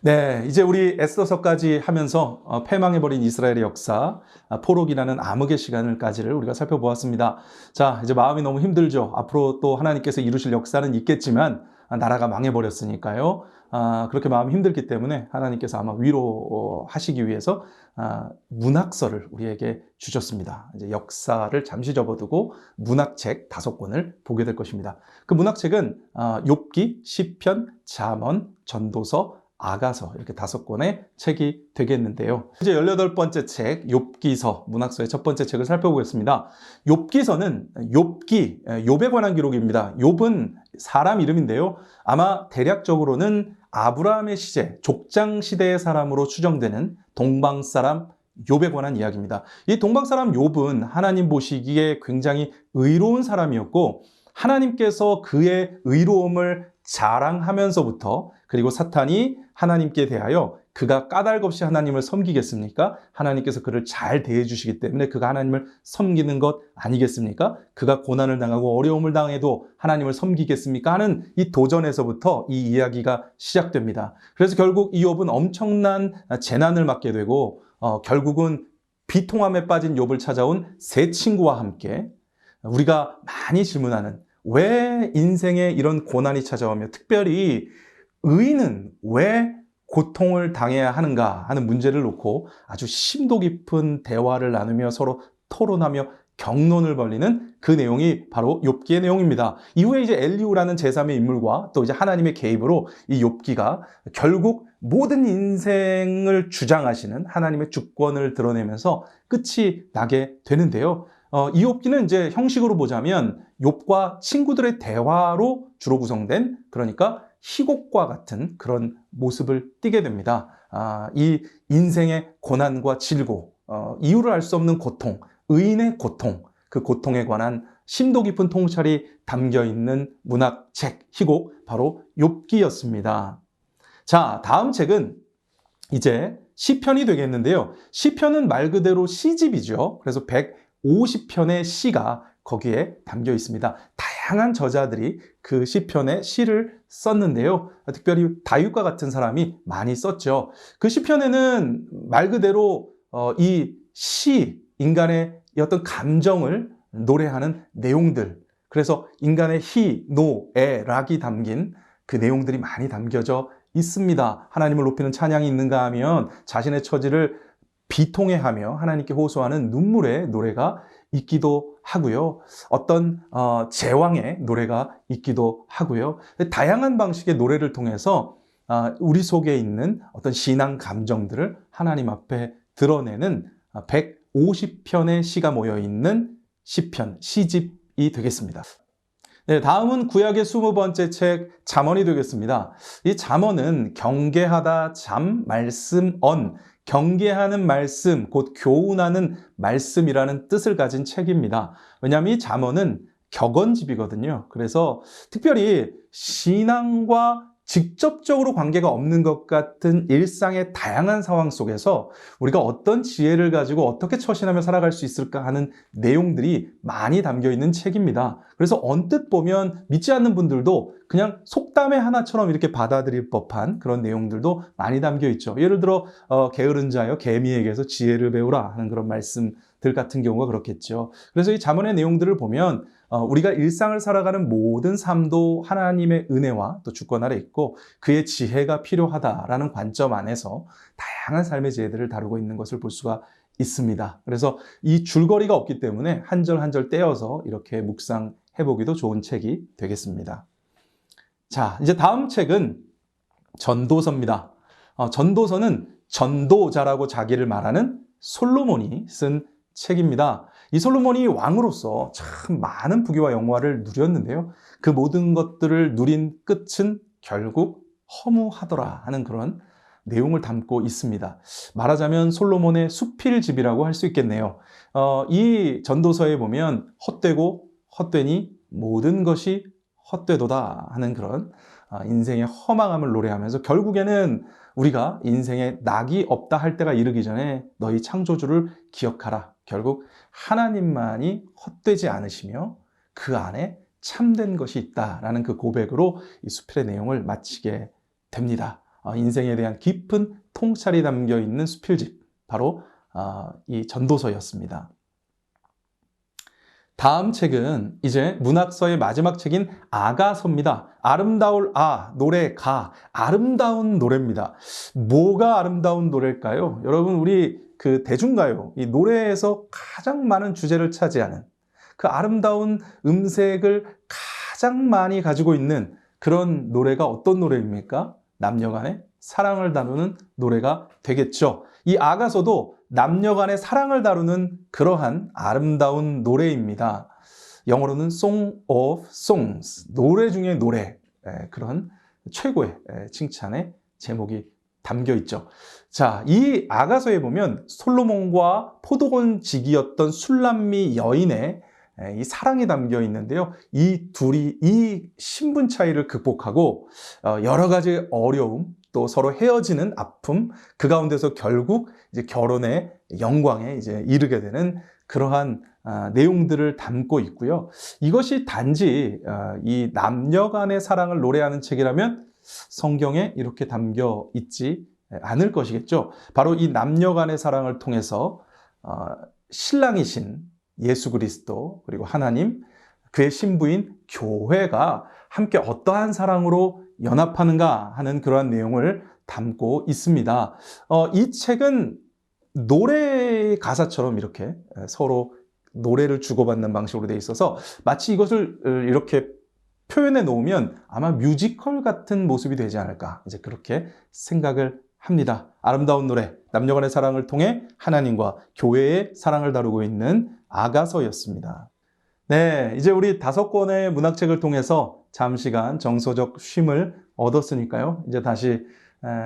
네, 이제 우리 에스더서까지 하면서 어, 패망해버린 이스라엘의 역사, 아, 포록이라는 암흑의 시간을까지를 우리가 살펴보았습니다. 자, 이제 마음이 너무 힘들죠. 앞으로 또 하나님께서 이루실 역사는 있겠지만 아, 나라가 망해버렸으니까요. 아, 그렇게 마음이 힘들기 때문에 하나님께서 아마 위로하시기 위해서 아, 문학서를 우리에게 주셨습니다. 이제 역사를 잠시 접어두고 문학책 다섯 권을 보게 될 것입니다. 그 문학책은 아, 욥기, 시편, 잠언, 전도서, 아가서 이렇게 다섯 권의 책이 되겠는데요. 이제 18번째 책 욥기서 문학서의 첫 번째 책을 살펴보겠습니다. 욥기서는 욥기 욥에 관한 기록입니다. 욥은 사람 이름인데요. 아마 대략적으로는 아브라함의 시제, 족장 시대의 사람으로 추정되는 동방 사람 욥에 관한 이야기입니다. 이 동방 사람 욥은 하나님 보시기에 굉장히 의로운 사람이었고 하나님께서 그의 의로움을 자랑하면서부터 그리고 사탄이 하나님께 대하여 그가 까닭없이 하나님을 섬기겠습니까? 하나님께서 그를 잘 대해 주시기 때문에 그가 하나님을 섬기는 것 아니겠습니까? 그가 고난을 당하고 어려움을 당해도 하나님을 섬기겠습니까? 하는 이 도전에서부터 이 이야기가 시작됩니다. 그래서 결국 이욥은 엄청난 재난을 맞게 되고 어, 결국은 비통함에 빠진 욥을 찾아온 세 친구와 함께 우리가 많이 질문하는 왜 인생에 이런 고난이 찾아오며 특별히 의인은 왜 고통을 당해야 하는가 하는 문제를 놓고 아주 심도 깊은 대화를 나누며 서로 토론하며 경론을 벌리는 그 내용이 바로 욥기의 내용입니다. 이후에 이제 엘리우라는 제3의 인물과 또 이제 하나님의 개입으로 이 욥기가 결국 모든 인생을 주장하시는 하나님의 주권을 드러내면서 끝이 나게 되는데요. 어, 이 욥기는 이제 형식으로 보자면 욥과 친구들의 대화로 주로 구성된 그러니까 희곡과 같은 그런 모습을 띠게 됩니다. 아, 이 인생의 고난과 질고, 어, 이유를 알 수 없는 고통, 의인의 고통, 그 고통에 관한 심도 깊은 통찰이 담겨 있는 문학 책, 희곡, 바로 욥기였습니다. 자, 다음 책은 이제 시편이 되겠는데요. 시편은 말 그대로 시집이죠. 그래서 150편의 시가 거기에 담겨 있습니다. 다양한 저자들이 그 시편의 시를 썼는데요. 특별히 다윗과 같은 사람이 많이 썼죠. 그 시편에는 말 그대로 어, 이 시, 인간의 어떤 감정을 노래하는 내용들, 그래서 인간의 희, 노, 애, 락이 담긴 그 내용들이 많이 담겨져 있습니다. 하나님을 높이는 찬양이 있는가 하면 자신의 처지를 비통해하며 하나님께 호소하는 눈물의 노래가 있기도 하고요. 어떤 어, 제왕의 노래가 있기도 하고요. 다양한 방식의 노래를 통해서 어, 우리 속에 있는 어떤 신앙 감정들을 하나님 앞에 드러내는 150편의 시가 모여 있는 시편, 시집이 되겠습니다. 네, 다음은 구약의 20번째 책 잠언이 되겠습니다. 이 잠언은 경계하다 잠 말씀 언 경계하는 말씀, 곧 교훈하는 말씀이라는 뜻을 가진 책입니다. 왜냐하면 이 잠언은 격언집이거든요. 그래서 특별히 신앙과 직접적으로 관계가 없는 것 같은 일상의 다양한 상황 속에서 우리가 어떤 지혜를 가지고 어떻게 처신하며 살아갈 수 있을까 하는 내용들이 많이 담겨 있는 책입니다. 그래서 언뜻 보면 믿지 않는 분들도 그냥 속담의 하나처럼 이렇게 받아들일 법한 그런 내용들도 많이 담겨 있죠. 예를 들어 어, 게으른 자여 개미에게서 지혜를 배우라 하는 그런 말씀 들 같은 경우가 그렇겠죠. 그래서 이 자문의 내용들을 보면 어, 우리가 일상을 살아가는 모든 삶도 하나님의 은혜와 또 주권 아래 있고 그의 지혜가 필요하다라는 관점 안에서 다양한 삶의 지혜들을 다루고 있는 것을 볼 수가 있습니다. 그래서 이 줄거리가 없기 때문에 한 절 한 절 떼어서 이렇게 묵상해보기도 좋은 책이 되겠습니다. 자, 이제 다음 책은 전도서입니다. 어, 전도서는 전도자라고 자기를 말하는 솔로몬이 쓴 책입니다. 이 솔로몬이 왕으로서 참 많은 부귀와 영화를 누렸는데요. 그 모든 것들을 누린 끝은 결국 허무하더라 하는 그런 내용을 담고 있습니다. 말하자면 솔로몬의 수필집이라고 할 수 있겠네요. 어, 이 전도서에 보면 헛되고 헛되니 모든 것이 헛되도다 하는 그런 어, 인생의 허망함을 노래하면서 결국에는 우리가 인생에 낙이 없다 할 때가 이르기 전에 너희 창조주를 기억하라. 결국 하나님만이 헛되지 않으시며 그 안에 참된 것이 있다라는 그 고백으로 이 수필의 내용을 마치게 됩니다. 어, 인생에 대한 깊은 통찰이 담겨 있는 수필집, 바로 어, 이 전도서였습니다. 다음 책은 이제 문학서의 마지막 책인 아가서입니다. 아름다울 아, 노래 가. 아름다운 노래입니다. 뭐가 아름다운 노래일까요? 여러분, 우리 그 대중가요, 이 노래에서 가장 많은 주제를 차지하는 그 아름다운 음색을 가장 많이 가지고 있는 그런 노래가 어떤 노래입니까? 남녀 간의 사랑을 다루는 노래가 되겠죠. 이 아가서도 남녀 간의 사랑을 다루는 그러한 아름다운 노래입니다. 영어로는 Song of Songs, 노래 중에 노래, 예, 그런 최고의 예, 칭찬의 제목이 담겨 있죠. 자, 이 아가서에 보면 솔로몬과 포도원 지기였던 술람미 여인의 예, 이 사랑이 담겨 있는데요. 이 둘이 이 신분 차이를 극복하고 어, 여러 가지 어려움, 또 서로 헤어지는 아픔, 그 가운데서 결국 이제 결혼의 영광에 이제 이르게 되는 그러한 아, 내용들을 담고 있고요. 이것이 단지 아, 이 남녀 간의 사랑을 노래하는 책이라면 성경에 이렇게 담겨 있지 않을 것이겠죠. 바로 이 남녀 간의 사랑을 통해서 어, 신랑이신 예수 그리스도 그리고 하나님 그의 신부인 교회가 함께 어떠한 사랑으로 연합하는가 하는 그러한 내용을 담고 있습니다. 어, 이 책은 노래 가사처럼 이렇게 서로 노래를 주고받는 방식으로 되어 있어서 마치 이것을 어, 이렇게 표현해 놓으면 아마 뮤지컬 같은 모습이 되지 않을까 이제 그렇게 생각을 합니다. 아름다운 노래, 남녀간의 사랑을 통해 하나님과 교회의 사랑을 다루고 있는 아가서였습니다. 네, 이제 우리 다섯 권의 문학책을 통해서 잠시간 정서적 쉼을 얻었으니까요. 이제 다시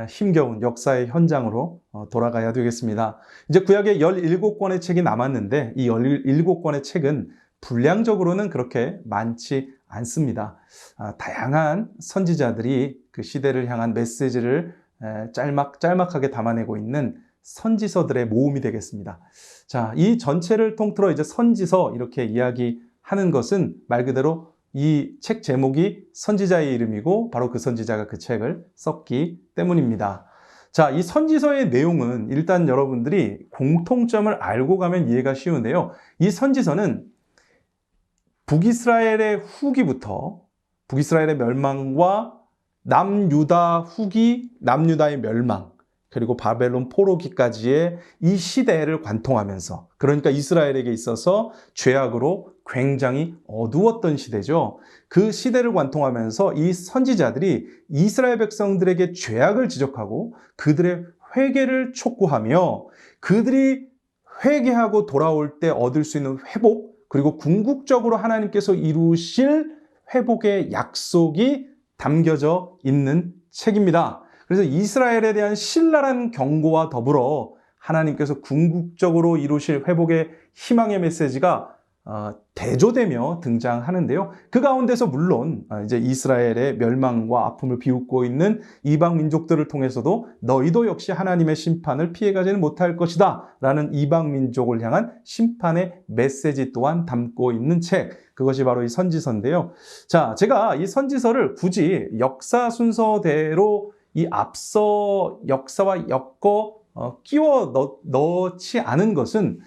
힘겨운 역사의 현장으로 어, 돌아가야 되겠습니다. 이제 구약에 17권의 책이 남았는데 이 17권의 책은 분량적으로는 그렇게 많지 않습니다. 아, 다양한 선지자들이 그 시대를 향한 메시지를 짤막, 짤막하게 담아내고 있는 선지서들의 모음이 되겠습니다. 자, 이 전체를 통틀어 이제 선지서 이렇게 이야기 하는 것은 말 그대로 이 책 제목이 선지자의 이름이고 바로 그 선지자가 그 책을 썼기 때문입니다. 자, 이 선지서의 내용은 일단 여러분들이 공통점을 알고 가면 이해가 쉬운데요. 이 선지서는 북이스라엘의 후기부터 북이스라엘의 멸망과 남유다 후기, 남유다의 멸망, 그리고 바벨론 포로기까지의 이 시대를 관통하면서 그러니까 이스라엘에게 있어서 죄악으로 굉장히 어두웠던 시대죠. 그 시대를 관통하면서 이 선지자들이 이스라엘 백성들에게 죄악을 지적하고 그들의 회개를 촉구하며 그들이 회개하고 돌아올 때 얻을 수 있는 회복 그리고 궁극적으로 하나님께서 이루실 회복의 약속이 담겨져 있는 책입니다. 그래서 이스라엘에 대한 신랄한 경고와 더불어 하나님께서 궁극적으로 이루실 회복의 희망의 메시지가 어, 대조되며 등장하는데요. 그 가운데서 물론 어, 이제 이스라엘의 멸망과 아픔을 비웃고 있는 이방 민족들을 통해서도 너희도 역시 하나님의 심판을 피해가지는 못할 것이다 라는 이방 민족을 향한 심판의 메시지 또한 담고 있는 책 그것이 바로 이 선지서인데요. 자, 제가 이 선지서를 굳이 역사 순서대로 이 앞서 역사와 엮어 어, 끼워 넣, 넣지 않은 것은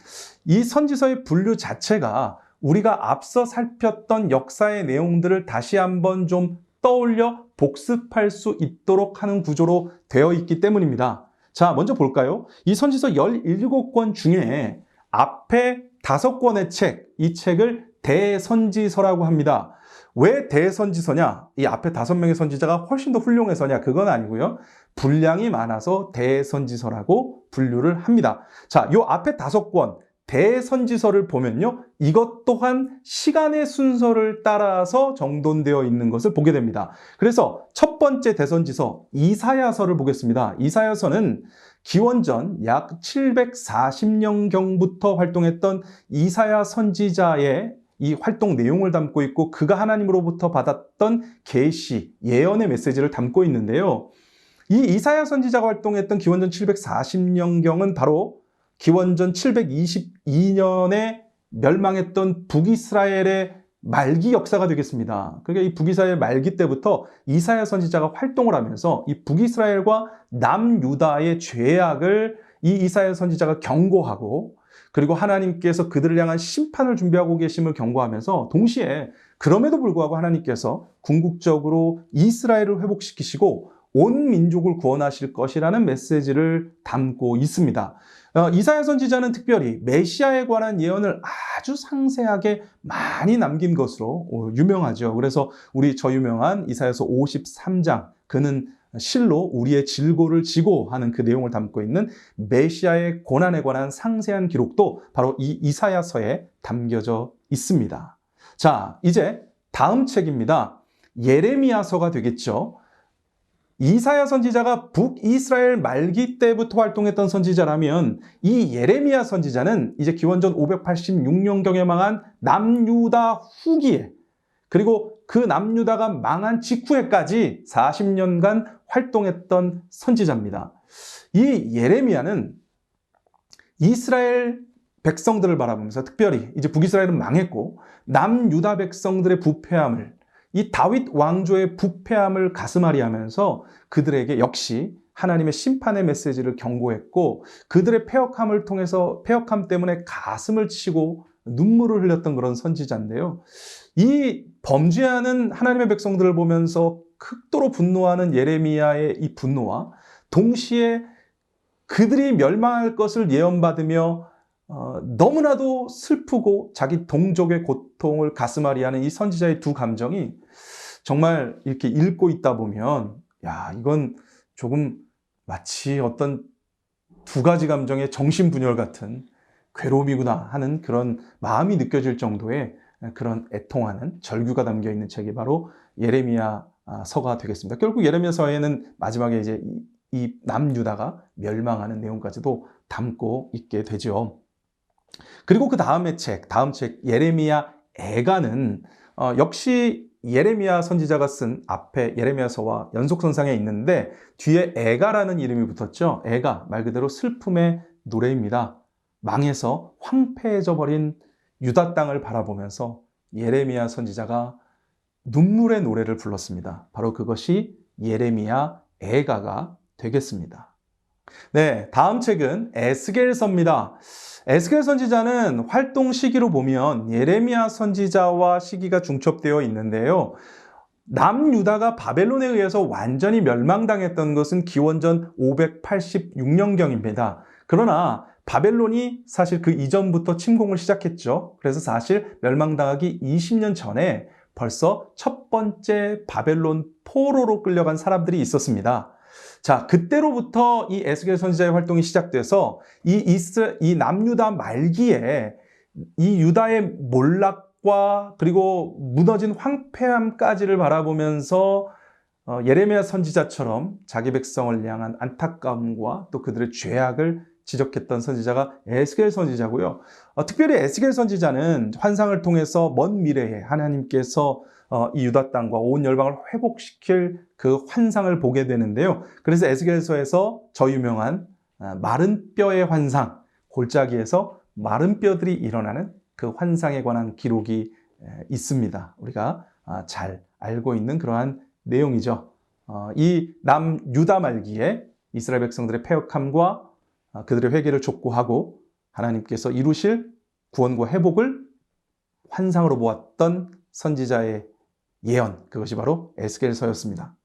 이 선지서의 분류 자체가 우리가 앞서 살폈던 역사의 내용들을 다시 한번 좀 떠올려 복습할 수 있도록 하는 구조로 되어 있기 때문입니다. 자, 먼저 볼까요? 이 선지서 17권 중에 앞에 다섯 권의 책, 이 책을 대선지서라고 합니다. 왜 대선지서냐? 이 앞에 다섯 명의 선지자가 훨씬 더 훌륭해서냐? 그건 아니고요. 분량이 많아서 대선지서라고 분류를 합니다. 자, 요 앞에 다섯 권 대선지서를 보면요. 이것 또한 시간의 순서를 따라서 정돈되어 있는 것을 보게 됩니다. 그래서 첫 번째 대선지서 이사야서를 보겠습니다. 이사야서는 기원전 약 740년경부터 활동했던 이사야 선지자의 이 활동 내용을 담고 있고 그가 하나님으로부터 받았던 계시, 예언의 메시지를 담고 있는데요. 이 이사야 선지자가 활동했던 기원전 740년경은 바로 기원전 722년에 멸망했던 북이스라엘의 말기 역사가 되겠습니다. 그러니까 이 북이스라엘 말기 때부터 이사야 선지자가 활동을 하면서 이 북이스라엘과 남유다의 죄악을 이 이사야 선지자가 경고하고 그리고 하나님께서 그들을 향한 심판을 준비하고 계심을 경고하면서 동시에 그럼에도 불구하고 하나님께서 궁극적으로 이스라엘을 회복시키시고 온 민족을 구원하실 것이라는 메시지를 담고 있습니다. 어, 이사야 선지자는 특별히 메시아에 관한 예언을 아주 상세하게 많이 남긴 것으로 어, 유명하죠. 그래서 우리 저 유명한 이사야서 53장 그는 실로 우리의 질고를 지고 하는 그 내용을 담고 있는 메시아의 고난에 관한 상세한 기록도 바로 이 이사야서에 담겨져 있습니다. 자, 이제 다음 책입니다. 예레미야서가 되겠죠. 이사야 선지자가 북이스라엘 말기 때부터 활동했던 선지자라면 이 예레미야 선지자는 이제 기원전 586년경에 망한 남유다 후기에 그리고 그 남유다가 망한 직후에까지 40년간 활동했던 선지자입니다. 이 예레미야는 이스라엘 백성들을 바라보면서 특별히 이제 북이스라엘은 망했고 남유다 백성들의 부패함을 이 다윗 왕조의 부패함을 가슴앓이 하면서 그들에게 역시 하나님의 심판의 메시지를 경고했고 그들의 폐역함을 통해서 폐역함 때문에 가슴을 치고 눈물을 흘렸던 그런 선지자인데요. 이 범죄하는 하나님의 백성들을 보면서 극도로 분노하는 예레미야의 이 분노와 동시에 그들이 멸망할 것을 예언받으며 어, 너무나도 슬프고 자기 동족의 고통을 가슴앓이하는 이 선지자의 두 감정이 정말 이렇게 읽고 있다 보면 야 이건 조금 마치 어떤 두 가지 감정의 정신분열 같은 괴로움이구나 하는 그런 마음이 느껴질 정도의 그런 애통하는 절규가 담겨 있는 책이 바로 예레미야 서가 되겠습니다. 결국 예레미야 서에는 마지막에 이제 이 남유다가 멸망하는 내용까지도 담고 있게 되죠. 그리고 그 다음의 책, 다음 책 예레미야 애가는 어, 역시 예레미야 선지자가 쓴 앞에 예레미야서와 연속선상에 있는데 뒤에 애가라는 이름이 붙었죠. 애가 말 그대로 슬픔의 노래입니다. 망해서 황폐해져 버린 유다 땅을 바라보면서 예레미야 선지자가 눈물의 노래를 불렀습니다. 바로 그것이 예레미야 애가가 되겠습니다. 네, 다음 책은 에스겔서입니다. 에스겔 선지자는 활동 시기로 보면 예레미야 선지자와 시기가 중첩되어 있는데요. 남유다가 바벨론에 의해서 완전히 멸망당했던 것은 기원전 586년경입니다. 그러나 바벨론이 사실 그 이전부터 침공을 시작했죠. 그래서 사실 멸망당하기 20년 전에 벌써 첫 번째 바벨론 포로로 끌려간 사람들이 있었습니다. 자, 그때로부터 이 에스겔 선지자의 활동이 시작돼서 이 이스 이 남유다 말기에 이 유다의 몰락과 그리고 무너진 황폐함까지를 바라보면서 어, 예레미야 선지자처럼 자기 백성을 향한 안타까움과 또 그들의 죄악을 지적했던 선지자가 에스겔 선지자고요. 어, 특별히 에스겔 선지자는 환상을 통해서 먼 미래에 하나님께서 어, 이 유다 땅과 온 열방을 회복시킬 그 환상을 보게 되는데요. 그래서 에스겔서에서 저 유명한 아, 마른 뼈의 환상, 골짜기에서 마른 뼈들이 일어나는 그 환상에 관한 기록이 있습니다. 우리가 아, 잘 알고 있는 그러한 내용이죠. 어, 이 남 유다 말기에 이스라엘 백성들의 폐역함과 아, 그들의 회개를 촉구하고 하나님께서 이루실 구원과 회복을 환상으로 보았던 선지자의 예언, 그것이 바로 에스겔서였습니다.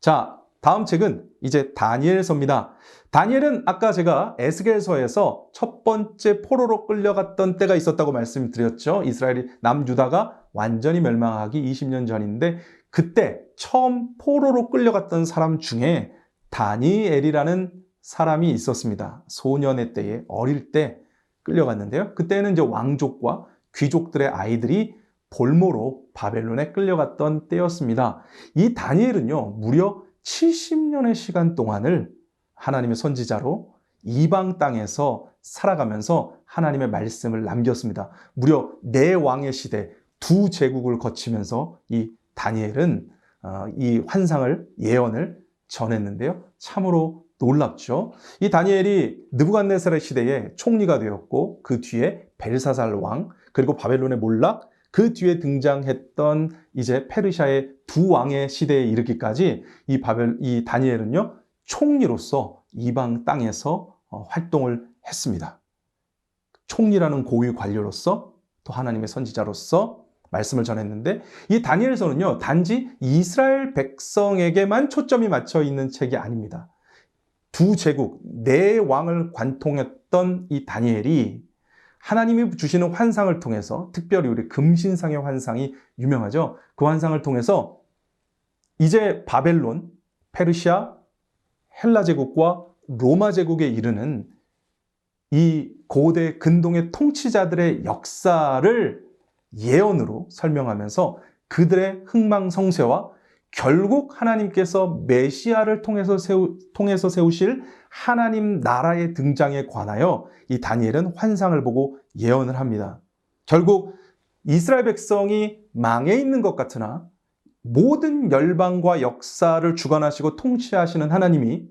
자, 다음 책은 이제 다니엘서입니다. 다니엘은 아까 제가 에스겔서에서 첫 번째 포로로 끌려갔던 때가 있었다고 말씀드렸죠. 이스라엘이 남유다가 완전히 멸망하기 20년 전인데 그때 처음 포로로 끌려갔던 사람 중에 다니엘이라는 사람이 있었습니다. 소년의 때에 어릴 때 끌려갔는데요. 그때는 이제 왕족과 귀족들의 아이들이 볼모로 바벨론에 끌려갔던 때였습니다. 이 다니엘은요, 무려 70년의 시간 동안을 하나님의 선지자로 이방 땅에서 살아가면서 하나님의 말씀을 남겼습니다. 무려 네 왕의 시대, 두 제국을 거치면서 이 다니엘은 어, 이 환상을, 예언을 전했는데요. 참으로 놀랍죠. 이 다니엘이 느부갓네살의 시대에 총리가 되었고 그 뒤에 벨사살 왕 그리고 바벨론의 몰락 그 뒤에 등장했던 이제 페르시아의 두 왕의 시대에 이르기까지 이 바벨 이 다니엘은요 총리로서 이방 땅에서 어, 활동을 했습니다. 총리라는 고위 관료로서 또 하나님의 선지자로서 말씀을 전했는데 이 다니엘서는요 단지 이스라엘 백성에게만 초점이 맞춰 있는 책이 아닙니다. 두 제국 네 왕을 관통했던 이 다니엘이 하나님이 주시는 환상을 통해서 특별히 우리 금신상의 환상이 유명하죠. 그 환상을 통해서 이제 바벨론, 페르시아, 헬라 제국과 로마 제국에 이르는 이 고대 근동의 통치자들의 역사를 예언으로 설명하면서 그들의 흥망성쇠와 결국 하나님께서 메시아를 통해서 세우, 통해서 세우실 하나님 나라의 등장에 관하여 이 다니엘은 환상을 보고 예언을 합니다. 결국 이스라엘 백성이 망해 있는 것 같으나 모든 열방과 역사를 주관하시고 통치하시는 하나님이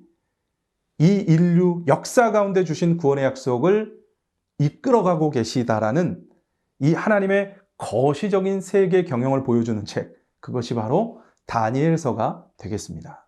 이 인류 역사 가운데 주신 구원의 약속을 이끌어가고 계시다라는 이 하나님의 거시적인 세계 경영을 보여주는 책, 그것이 바로 다니엘서가 되겠습니다.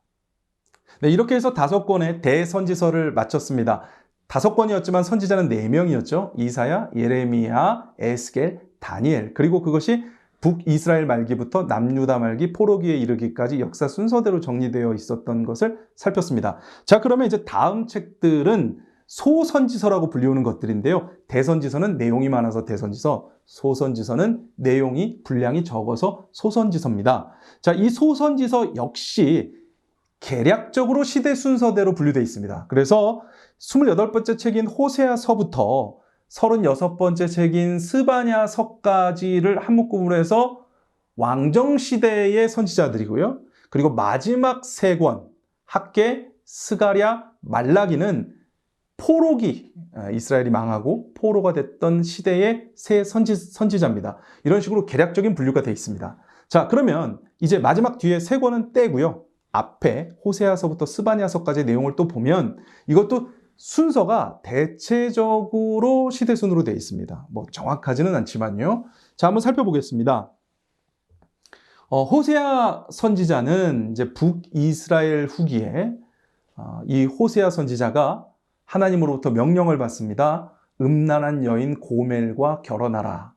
네, 이렇게 해서 다섯 권의 대선지서를 마쳤습니다. 다섯 권이었지만 선지자는 네 명이었죠. 이사야, 예레미야, 에스겔, 다니엘. 그리고 그것이 북이스라엘 말기부터 남유다 말기 포로기에 이르기까지 역사 순서대로 정리되어 있었던 것을 살폈습니다. 자, 그러면 이제 다음 책들은 소선지서라고 불리우는 것들인데요. 대선지서는 내용이 많아서 대선지서, 소선지서는 내용이 분량이 적어서 소선지서입니다. 자, 이 소선지서 역시 계략적으로 시대 순서대로 분류되어 있습니다. 그래서 28번째 책인 호세아서부터 36번째 책인 스바냐서까지를 한 묶음으로 해서 왕정시대의 선지자들이고요. 그리고 마지막 세 권, 학계, 스가랴, 말라기는 포로기, 아, 이스라엘이 망하고 포로가 됐던 시대의 새 선지, 선지자입니다. 이런 식으로 계략적인 분류가 되어 있습니다. 자, 그러면 이제 마지막 뒤에 세 권은 떼고요. 앞에 호세아서부터 스바냐서까지 내용을 또 보면 이것도 순서가 대체적으로 시대순으로 되어 있습니다. 뭐 정확하지는 않지만요. 자, 한번 살펴보겠습니다. 어, 호세아 선지자는 이제 북이스라엘 후기에 어, 이 호세아 선지자가 하나님으로부터 명령을 받습니다. 음란한 여인 고멜과 결혼하라.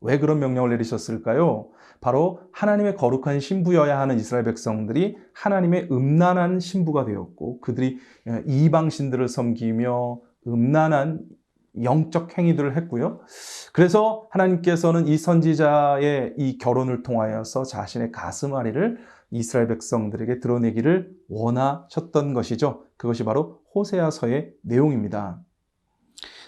왜 그런 명령을 내리셨을까요? 바로 하나님의 거룩한 신부여야 하는 이스라엘 백성들이 하나님의 음란한 신부가 되었고 그들이 이방신들을 섬기며 음란한 영적 행위들을 했고요. 그래서 하나님께서는 이 선지자의 이 결혼을 통하여서 자신의 가슴앓이를 이스라엘 백성들에게 드러내기를 원하셨던 것이죠. 그것이 바로 호세아서의 내용입니다.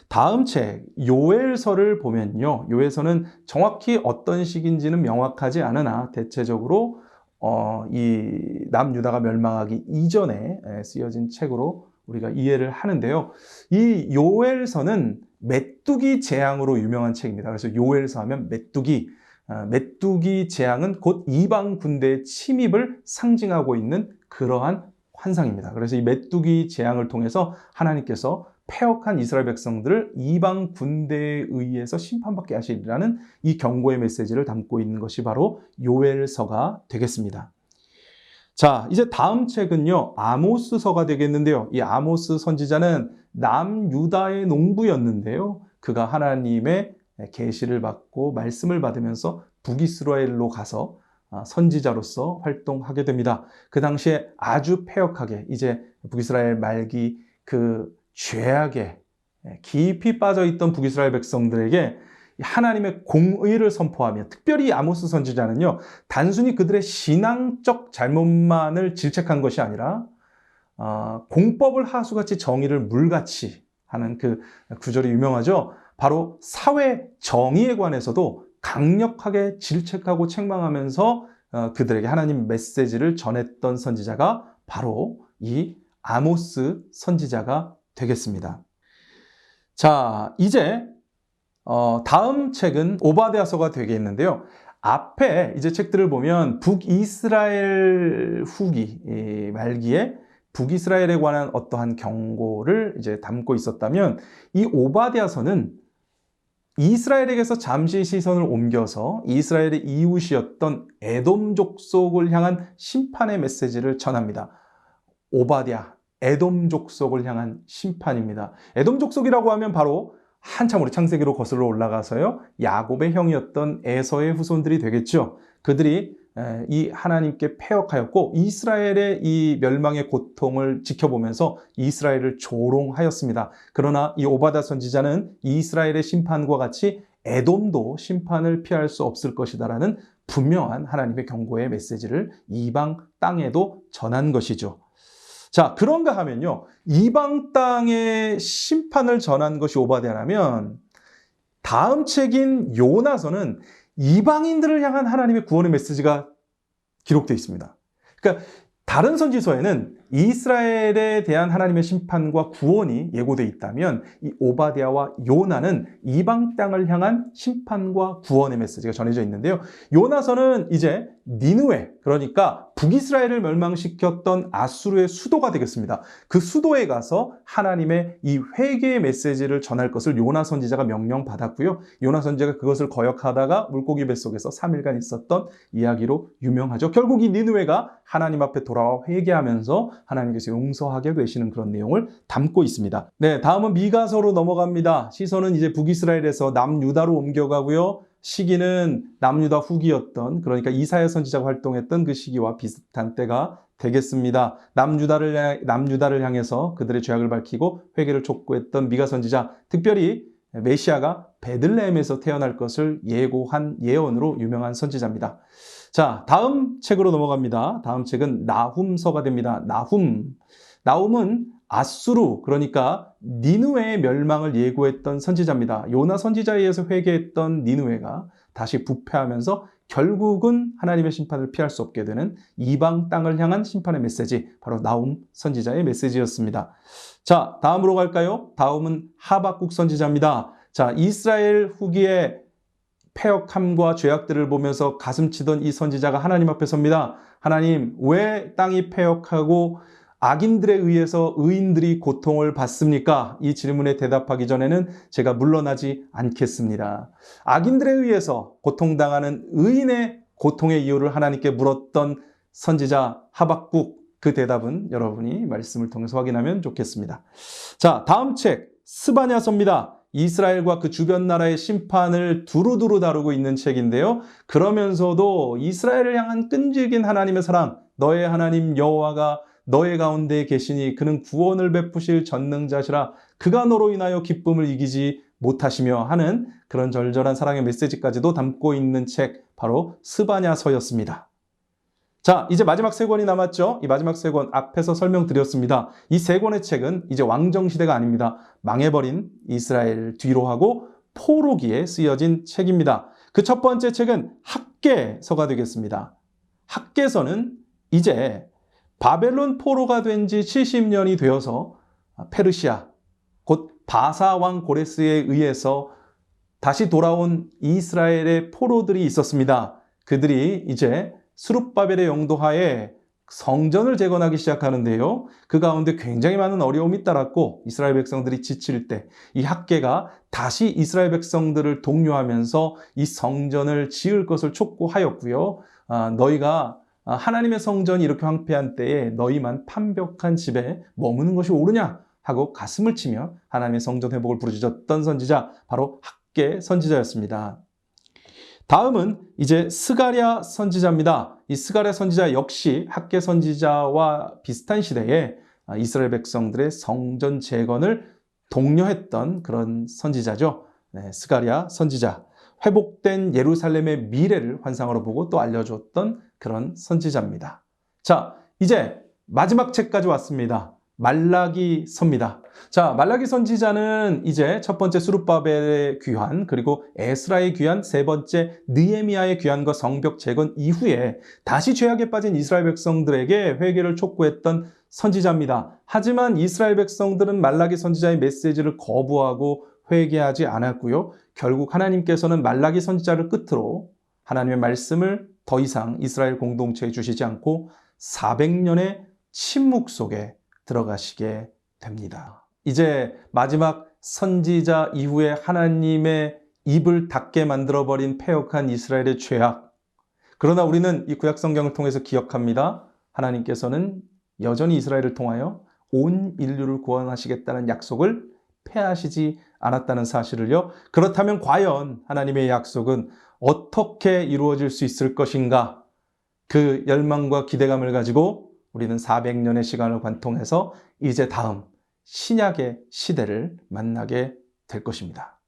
다음 책 요엘서를 보면요. 요엘서는 정확히 어떤 시기인지는 명확하지 않으나 대체적으로 어, 이 남유다가 멸망하기 이전에 쓰여진 책으로 우리가 이해를 하는데요. 이 요엘서는 메뚜기 재앙으로 유명한 책입니다. 그래서 요엘서 하면 메뚜기, 어, 메뚜기 재앙은 곧 이방 군대의 침입을 상징하고 있는 그러한 환상입니다. 그래서 이 메뚜기 재앙을 통해서 하나님께서 폐역한 이스라엘 백성들을 이방 군대에 의해서 심판받게 하시리라는 이 경고의 메시지를 담고 있는 것이 바로 요엘서가 되겠습니다. 자, 이제 다음 책은요, 아모스서가 되겠는데요. 이 아모스 선지자는 남유다의 농부였는데요. 그가 하나님의 계시를 받고 말씀을 받으면서 북이스라엘로 가서 아, 선지자로서 활동하게 됩니다. 그 당시에 아주 폐역하게 이제 북이스라엘 말기 그 죄악에 깊이 빠져 있던 북이스라엘 백성들에게 하나님의 공의를 선포하며 특별히 아모스 선지자는요 단순히 그들의 신앙적 잘못만을 질책한 것이 아니라 어, 공법을 하수같이 정의를 물같이 하는 그 구절이 유명하죠. 바로 사회 정의에 관해서도 강력하게 질책하고 책망하면서 어, 그들에게 하나님 메시지를 전했던 선지자가 바로 이 아모스 선지자가 되겠습니다. 자, 이제 어, 다음 책은 오바데아서가 되겠는데요. 앞에 이제 책들을 보면 북이스라엘 후기 말기에 북이스라엘에 관한 어떠한 경고를 이제 담고 있었다면 이 오바데아서는 이스라엘에게서 잠시 시선을 옮겨서 이스라엘의 이웃이었던 에돔 족속을 향한 심판의 메시지를 전합니다. 오바댜, 에돔 족속을 향한 심판입니다. 에돔 족속이라고 하면 바로 한참 우리 창세기로 거슬러 올라가서요. 야곱의 형이었던 에서의 후손들이 되겠죠. 그들이 에, 이 하나님께 패역하였고 이스라엘의 이 멸망의 고통을 지켜보면서 이스라엘을 조롱하였습니다. 그러나 이 오바다 선지자는 이스라엘의 심판과 같이 에돔도 심판을 피할 수 없을 것이다라는 분명한 하나님의 경고의 메시지를 이방 땅에도 전한 것이죠. 자, 그런가 하면요. 이방 땅의 심판을 전한 것이 오바댜라면 다음 책인 요나서는 이방인들을 향한 하나님의 구원의 메시지가 기록되어 있습니다. 그러니까 다른 선지서에는 이스라엘에 대한 하나님의 심판과 구원이 예고되어 있다면 이 오바디아와 요나는 이방 땅을 향한 심판과 구원의 메시지가 전해져 있는데요. 요나서는 이제 니누에 그러니까 북이스라엘을 멸망시켰던 아수르의 수도가 되겠습니다. 그 수도에 가서 하나님의 이 회개의 메시지를 전할 것을 요나 선지자가 명령받았고요. 요나 선지자가 그것을 거역하다가 물고기 뱃속에서 3일간 있었던 이야기로 유명하죠. 결국 이 니누에가 하나님 앞에 돌아와 회개하면서 하나님께서 용서하게 되시는 그런 내용을 담고 있습니다. 네, 다음은 미가서로 넘어갑니다. 시선은 이제 북이스라엘에서 남유다로 옮겨가고요. 시기는 남유다 후기였던 그러니까 이사야 선지자가 활동했던 그 시기와 비슷한 때가 되겠습니다. 남유다를 남유다를 향해서 그들의 죄악을 밝히고 회개를 촉구했던 미가 선지자, 특별히 메시아가 베들레헴에서 태어날 것을 예고한 예언으로 유명한 선지자입니다. 자, 다음 책으로 넘어갑니다. 다음 책은 나훔서가 됩니다. 나훔. 나훔은 아수르 그러니까 니누웨의 멸망을 예고했던 선지자입니다. 요나 선지자에 의해서 회개했던 니누웨가 다시 부패하면서 결국은 하나님의 심판을 피할 수 없게 되는 이방 땅을 향한 심판의 메시지 바로 나움 선지자의 메시지였습니다. 자, 다음으로 갈까요? 다음은 하박국 선지자입니다. 자, 이스라엘 후기의 폐역함과 죄악들을 보면서 가슴 치던 이 선지자가 하나님 앞에 섭니다. 하나님, 왜 땅이 폐역하고 악인들에 의해서 의인들이 고통을 받습니까? 이 질문에 대답하기 전에는 제가 물러나지 않겠습니다. 악인들에 의해서 고통당하는 의인의 고통의 이유를 하나님께 물었던 선지자 하박국 그 대답은 여러분이 말씀을 통해서 확인하면 좋겠습니다. 자, 다음 책 스바냐서입니다. 이스라엘과 그 주변 나라의 심판을 두루두루 다루고 있는 책인데요. 그러면서도 이스라엘을 향한 끈질긴 하나님의 사랑, 너의 하나님 여호와가 너의 가운데 계시니 그는 구원을 베푸실 전능자시라 그가 너로 인하여 기쁨을 이기지 못하시며 하는 그런 절절한 사랑의 메시지까지도 담고 있는 책 바로 스바냐서였습니다. 자, 이제 마지막 세 권이 남았죠? 이 마지막 세 권 앞에서 설명드렸습니다. 이 세 권의 책은 이제 왕정시대가 아닙니다. 망해버린 이스라엘 뒤로 하고 포로기에 쓰여진 책입니다. 그 첫 번째 책은 학계서가 되겠습니다. 학계서는 이제 바벨론 포로가 된 지 70년이 되어서 페르시아, 곧 바사왕 고레스에 의해서 다시 돌아온 이스라엘의 포로들이 있었습니다. 그들이 이제 수룹바벨의 영도하에 성전을 재건하기 시작하는데요. 그 가운데 굉장히 많은 어려움이 따랐고 이스라엘 백성들이 지칠 때 이 학계가 다시 이스라엘 백성들을 독려하면서 이 성전을 지을 것을 촉구하였고요. 아, 너희가 아, 하나님의 성전이 이렇게 황폐한 때에 너희만 판벽한 집에 머무는 것이 옳으냐 하고 가슴을 치며 하나님의 성전 회복을 부르짖었던 선지자 바로 학계 선지자였습니다. 다음은 이제 스가랴 선지자입니다. 이 스가랴 선지자 역시 학계 선지자와 비슷한 시대에 이스라엘 백성들의 성전 재건을 독려했던 그런 선지자죠. 네, 스가랴 선지자. 회복된 예루살렘의 미래를 환상으로 보고 또 알려줬던 그런 선지자입니다. 자, 이제 마지막 책까지 왔습니다. 말라기 섭니다. 자, 말라기 선지자는 이제 첫 번째 수룹바벨의 귀환, 그리고 에스라의 귀환, 세 번째 느에미아의 귀환과 성벽 재건 이후에 다시 죄악에 빠진 이스라엘 백성들에게 회개를 촉구했던 선지자입니다. 하지만 이스라엘 백성들은 말라기 선지자의 메시지를 거부하고 회개하지 않았고요. 결국 하나님께서는 말라기 선지자를 끝으로 하나님의 말씀을 더 이상 이스라엘 공동체에 주시지 않고 400년의 침묵 속에 들어가시게 됩니다. 이제 마지막 선지자 이후에 하나님의 입을 닫게 만들어버린 패역한 이스라엘의 죄악. 그러나 우리는 이 구약 성경을 통해서 기억합니다. 하나님께서는 여전히 이스라엘을 통하여 온 인류를 구원하시겠다는 약속을 폐하시지 않았다는 사실을요. 그렇다면 과연 하나님의 약속은 어떻게 이루어질 수 있을 것인가? 그 열망과 기대감을 가지고 우리는 400년의 시간을 관통해서 이제 다음 신약의 시대를 만나게 될 것입니다.